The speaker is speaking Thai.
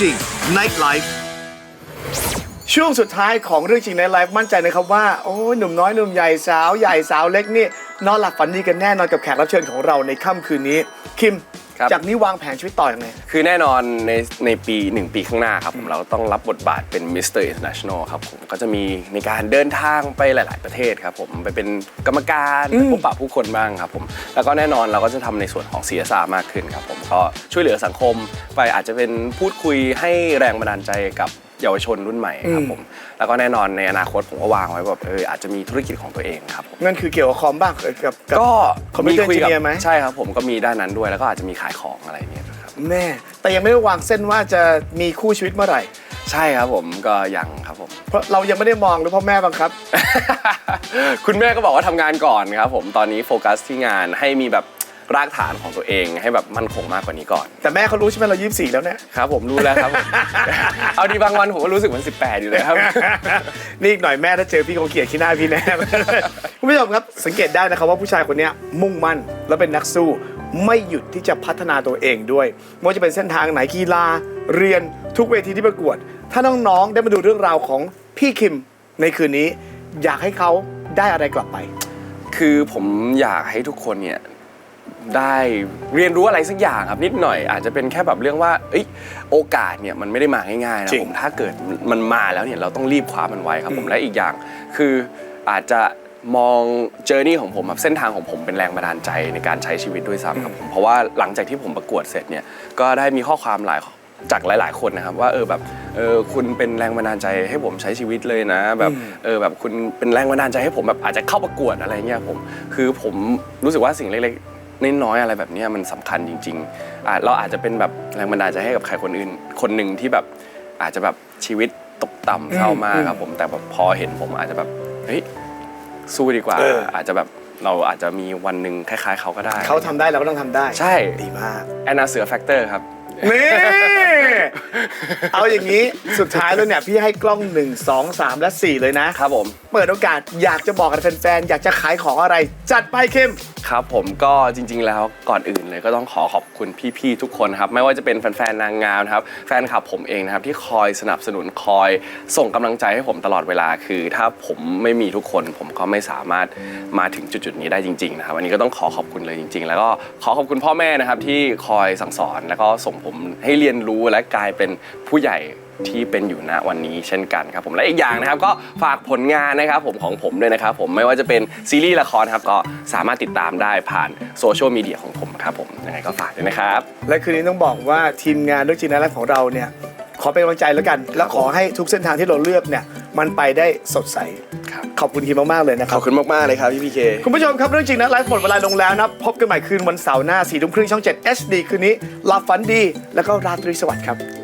จริง Night Life ช่วงสุดท้ายของเรื่องจริงในไลฟ์มั่นใจนะครับว่า โอ้ยหนุ่มน้อยหนุ่มใหญ่สาวใหญ่สาวเล็กนี่นอนหลับฝันดีกันแน่นอนกับแขกรับเชิญของเราในค่ำคืนนี้ คิม ครับ จากนี้วางแผนชีวิตต่อยังไง คือแน่นอนในในปี 1 ปีข้างหน้าครับผมเราต้องรับบทบาทเป็นมิสเตอร์อินเตอร์เนชั่นแนลครับผมก็จะมีในการเดินทางไปหลาย ๆ ประเทศครับผมไปเป็นกรรมการไปพบปะผู้คนบ้างครับผมแล้วก็แน่นอนเราก็จะทำในส่วนของ CSR มากขึ้นครับผมก็ช่วยเหลือสังคมไปอาจจะเป็นพูดคุยให้แรงบันดาลใจกับ เยาวชนรุ่นใหม่ครับผมแล้วก็แน่นอนในอนาคตผมก็วางไว้แบบเอออาจจะมีธุรกิจของตัวเองครับผมนั่นคือเกี่ยวกับคอมบ้างกับกับก็คอมพิวเตอร์คุยกั engineer ไหมใช่ครับผมก็มีด้านนั้นด้วยแล้วก็อาจจะมีขายของอะไรเนี่ยครับแม่แต่ยังไม่ได้วางเส้นว่าจะมีคู่ชีวิตเมื่อไหร่ ใช่ครับผมก็ยังครับผมเพราะเรายังไม่ได้มองหรือพ่อแม่บังคับ คุณแม่ก็บอกว่าทำงานก่อนครับผมตอนนี้โฟกัสที่งานให้มีแบบ รากฐานของตัวเองให้แบบมั่นคงมากกว่านี้ก่อน แต่แม่เขารู้ใช่ไหมเรายี่สี่แล้วเนี่ย ครับผมรู้แล้วครับผม เอาดีบางวันผมก็รู้สึกเหมือน 18 อยู่เลยครับ นี่อีกหน่อยแม่ถ้าเจอพี่คงเกลียดขี้หน้าพี่แน่ คุณผู้ชมครับสังเกตได้นะครับว่าผู้ชายคนเนี้ยมุ่งมั่นและเป็นนักสู้ ไม่หยุดที่จะพัฒนาตัวเองด้วยไม่ว่าจะเป็นเส้นทางไหนกีฬาเรียนทุกเวทีที่ประกวด ถ้าน้องๆได้มาดูเรื่องราวของพี่คิมในคืนนี้ อยากให้เขาได้อะไรกลับไป คือผมอยากให้ทุกคนเนี่ย ได้เรียนรู้อะไรสักอย่างครับนิดหน่อยอาจจะเป็นแค่แบบเรื่องว่าเอ้ยโอกาสเนี่ยมันไม่ได้มาง่ายๆนะจริง ผมถ้าเกิดมันมาแล้วเนี่ยเราต้องรีบคว้ามันไว้ครับผมและอีกอย่าง คืออาจจะมองเจอร์นี่ของผมแบบเส้นทางของผมเป็นแรงบันดาลใจในการใช้ชีวิตด้วยซ้ำครับผมเพราะว่าหลังจากที่ผมประกวดเสร็จเนี่ยก็ได้มีข้อความหลายจากหลาย ๆ คนนะครับว่าเออแบบเออคุณเป็นแรงบันดาลใจให้ผมใช้ชีวิตเลยนะ แบบเออแบบคุณเป็นแรงบันดาลใจให้ผมแบบอาจจะเข้าประกวดอะไรเงี้ยผมคือผมรู้สึกว่าสิ่งเล็กๆ น้อยๆอะไรแบบเนี้ยมันสำคัญจริงๆอะเราอาจจะเป็นแบบแรงบันดาลใจให้กับใครคนอื่น คนหนึ่งที่แบบอาจจะแบบชีวิตตกต่ำเศร้ามากครับผมแต่แบบพอเห็นผมอาจจะแบบเฮ้ยสู้ดีกว่าเอออาจจะแบบเราอาจจะมีวันหนึ่งคล้าย ๆ เขาก็ได้ เขาทำได้เราก็ต้องทำได้ ใช่ดีมากแอนนาเสือแฟกเตอร์ครับ นี่ เอาอย่างนี้สุดท้ายแล้วเนี่ยพี่ให้กล้อง 1 2 3 และ 4 เลยนะ ครับผม เปิดโอกาสอยากจะบอกกับแฟนๆ อยากจะขายของอะไร จัดไปเข้ม ครับผมก็จริงๆแล้วก่อนอื่นเลยก็ต้องขอขอบคุณพี่ๆทุกคนครับ ไม่ว่าจะเป็นแฟนๆนางงามนะครับ แฟนคลับผมเองนะครับ ที่คอยสนับสนุนคอยส่งกำลังใจให้ผมตลอดเวลาคือ ถ้าผมไม่มีทุกคน ผมก็ไม่สามารถมาถึงจุดๆนี้ได้จริงๆนะครับอันนี้ก็ต้องขอขอบคุณเลยจริง ๆ แล้วก็ขอขอบคุณพ่อแม่นะครับที่คอยสั่งสอนแล้วก็ส่งผมให้เรียนรู้และกลายเป็นผู้ใหญ่ที่เป็นอยู่ณวันนี้เช่นกันครับผมและอีกอย่างนะครับก็ฝากผลงานนะครับผมของผมด้วยนะครับผมไม่ว่าจะเป็นซีรีส์ละครครับก็สามารถติดตามได้ผ่านโซเชียลมีเดียของผมครับผมยังไงก็ฝากด้วยนะครับ และคืนนี้ต้องบอกว่าทีมงานด้วยจีน่าและของเราเนี่ยขอเป็นกำลังใจแล้วกัน และขอให้ทุกเส้นทางที่เราเลือกเนี่ย มันไปได้สดใสครับขอบคุณทีมมากๆเลยนะคขรัอบบคุณมาก ๆ เลยครับพี่พีเค คุณผู้ชมครับเรื่องจริงนะไลฟ์หมดเวลาลงแล้วนะพบกันใหม่คืนวันเสาร์หน้าสี่ทุ่มครึ่งช่อง 7 HD คืนนี้หลับฝันดีแล้วก็ราตรีสวัสดิ์ครับ